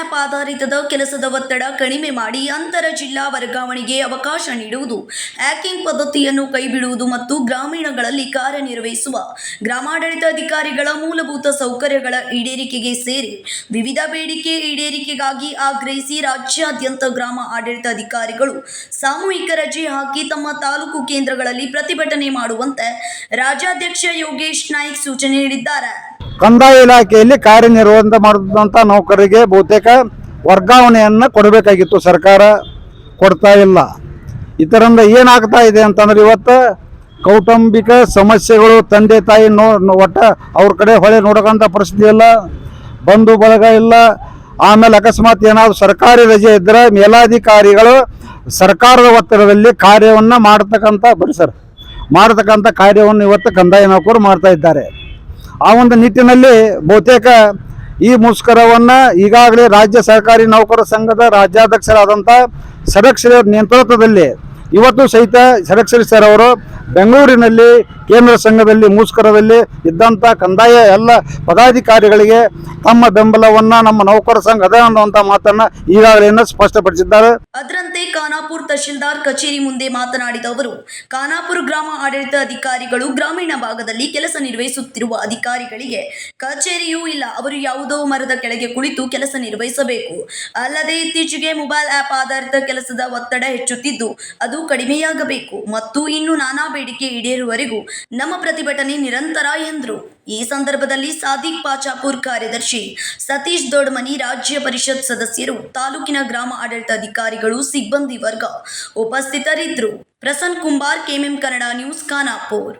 App ಆಧಾರಿತದ ಕೆಲಸದ ಒತ್ತಡ ಕಡಿಮೆ ಮಾಡಿ ಅಂತರ ಜಿಲ್ಲಾ ವರ್ಗಾವಣೆಗೆ ಅವಕಾಶ ನೀಡುವುದು. ಹ್ಯಾಕಿಂಗ್ ಪದ್ಧತಿಯನ್ನು ಕೈಬಿಡುವುದು ಮತ್ತು ಗ್ರಾಮೀಣಗಳಲ್ಲಿ ಕಾರ್ಯನಿರ್ವಹಿಸುವ ಗ್ರಾಮಾಡಳಿತ ಅಧಿಕಾರಿಗಳ ಮೂಲಭೂತ ಸೌಕರ್ಯಗಳ ಈಡೇರಿಕೆಗೆ ಸೇರಿ ವಿವಿಧ ಬೇಡಿಕೆ ಈಡೇರಿಕೆಗಾಗಿ ಆಗ್ರಹಿಸಿ ರಾಜ್ಯಾದ್ಯಂತ ಗ್ರಾಮ ಆಡಳಿತ ಅಧಿಕಾರಿಗಳು ಸಾಮೂಹಿಕ ರಜೆ ಹಾಕಿ ತಮ್ಮ ತಾಲೂಕು ಕೇಂದ್ರಗಳಲ್ಲಿ ಪ್ರತಿಭಟನೆ ಮಾಡುವಂತೆ ರಾಜ್ಯಾಧ್ಯಕ್ಷ ಯೋಗೇಶ್ ನಾಯ್ಕ್ ಸೂಚನೆ ನೀಡಿದ್ದಾರೆ. ಕಂದಾಯ ಇಲಾಖೆಯಲ್ಲಿ ಕಾರ್ಯನಿರ್ವಹಣೆ ಮಾಡಿದಂಥ ನೌಕರರಿಗೆ ಬಹುತೇಕ ವರ್ಗಾವಣೆಯನ್ನು ಕೊಡಬೇಕಾಗಿತ್ತು. ಸರ್ಕಾರ ಕೊಡ್ತಾ ಇಲ್ಲ. ಇದರಿಂದ ಏನಾಗ್ತಾ ಇದೆ ಅಂತಂದ್ರೆ ಇವತ್ತು ಕೌಟುಂಬಿಕ ಸಮಸ್ಯೆಗಳು ತಂದೆ ತಾಯಿ ನೋ ಒಟ್ಟ ಅವ್ರ ಕಡೆ ಹೊಳೆ ನೋಡೋಕ್ಕಂಥ ಪರಿಸ್ಥಿತಿ ಇಲ್ಲ, ಬಂಧು ಬಳಗ ಇಲ್ಲ. ಆಮೇಲೆ ಅಕಸ್ಮಾತ್ ಏನಾದ್ರು ಸರ್ಕಾರಿ ರಜೆ ಇದ್ದರೆ ಮೇಲಾಧಿಕಾರಿಗಳು ಸರ್ಕಾರದ ಒತ್ತಡದಲ್ಲಿ ಕಾರ್ಯವನ್ನು ಮಾಡ್ತಕ್ಕಂಥ ಬರೀ ಸರ್, ಮಾಡ್ತಕ್ಕಂಥ ಕಾರ್ಯವನ್ನು ಇವತ್ತು ಕಂದಾಯ ನೌಕರು ಮಾಡ್ತಾ ಇದ್ದಾರೆ. ಆ ಒಂದು ನಿಟ್ಟಿನಲ್ಲಿ ಬಹುತೇಕ ಈ ಮುಷ್ಕರವನ್ನು ಈಗಾಗಲೇ ರಾಜ್ಯ ಸರ್ಕಾರಿ ನೌಕರ ಸಂಘದ ರಾಜ್ಯಾಧ್ಯಕ್ಷರಾದಂಥ ಸರಕ್ಷರ ನೇತೃತ್ವದಲ್ಲಿ ಇವತ್ತು ಸಹಿತ ಸರಕ್ಷರಿ ಸರ್ ಅವರು ಬೆಂಗಳೂರಿನಲ್ಲಿ ಕೇಂದ್ರ ಸಂಘದಲ್ಲಿ ಮುಷ್ಕರದಲ್ಲಿ ಇದ್ದಂಥ ಕಂದಾಯ ಎಲ್ಲ ಪದಾಧಿಕಾರಿಗಳಿಗೆ ತಮ್ಮ ಬೆಂಬಲವನ್ನು ನಮ್ಮ ನೌಕರ ಸಂಘ ಅದ ಅನ್ನುವಂಥ ಮಾತನ್ನು ಈಗಾಗಲೇ ಸ್ಪಷ್ಟಪಡಿಸಿದ್ದಾರೆ. ಅದರಂತೆ ಖಾನಾಪುರ್ ತಹಶೀಲ್ದಾರ್ ಕಚೇರಿ ಮುಂದೆ ಮಾತನಾಡಿದ ಅವರು, ಖಾನಾಪುರ ಗ್ರಾಮ ಆಡಳಿತ ಅಧಿಕಾರಿಗಳು ಗ್ರಾಮೀಣ ಭಾಗದಲ್ಲಿ ಕೆಲಸ ನಿರ್ವಹಿಸುತ್ತಿರುವ ಅಧಿಕಾರಿಗಳಿಗೆ ಕಚೇರಿಯೂ ಇಲ್ಲ, ಅವರು ಯಾವುದೋ ಮರದ ಕೆಳಗೆ ಕುಳಿತು ಕೆಲಸ ನಿರ್ವಹಿಸಬೇಕು. ಅಲ್ಲದೆ ಇತ್ತೀಚೆಗೆ ಮೊಬೈಲ್ ಆಪ್ ಆಧಾರಿತ ಕೆಲಸದ ಒತ್ತಡ ಹೆಚ್ಚುತ್ತಿದ್ದು, ಅದು ಕಡಿಮೆಯಾಗಬೇಕು ಮತ್ತು ಇನ್ನು ನಾನಾ ಬೇಡಿಕೆ ಈಡೇರುವವರೆಗೂ ನಮ್ಮ ಪ್ರತಿಭಟನೆ ನಿರಂತರ ಎಂದರು. ಈ ಸಂದರ್ಭದಲ್ಲಿ ಸಾದಿಕ್ ಪಾಚಾಪುರ್ ಕಾರ್ಯದರ್ಶಿ ಸತೀಶ್ ದೊಡ್ಮನಿ, ರಾಜ್ಯ ಪರಿಷತ್ ಸದಸ್ಯರು, ತಾಲೂಕಿನ ಗ್ರಾಮ ಆಡಳಿತ ಅಧಿಕಾರಿಗಳು ಸಿಬ್ಬಂದಿ ವರ್ಗ ಉಪಸ್ಥಿತರಿದ್ದರು. Prasan Kumbar, KMM Kannada news, Khanapur.